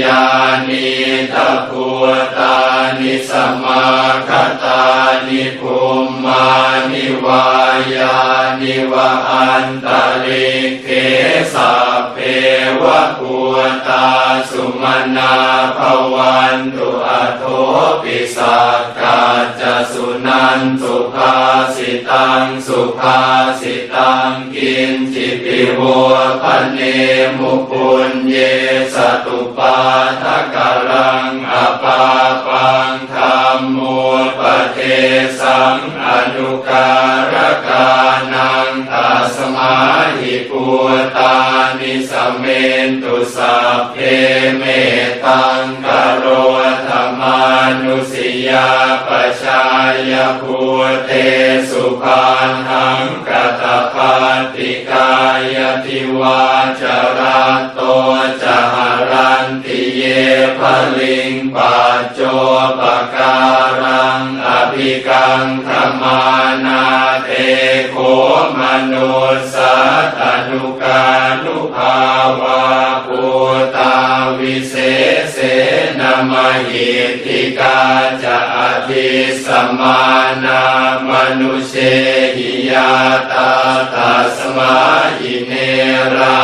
ยานิทะพุตานิสมาคตานิภูมานิวายานิวะอันตริเกสัพเพวะ นาภวันตุอโทปิสักกาจะสุนันสุภาสิตังสุภาสิตังกินจิปิโวพันเนมุปุญเยสตุปาท นุการกานังตัสมาหิปูตานิสเมนตุสัพเพเมตังกโรธรรมานุสิยาปชายภูเตสุภาหังกตปาติกายติวาจราโตจหารันติเยภลิงปัจโจปการังอ ภิกังธรรมานาเตโคมนุสสัตอนุกานุภาวาปูตาวิเศษเสนมหิทธิกาจะอภิสมานามนุเชหิยาตาตัสมาหิเนรา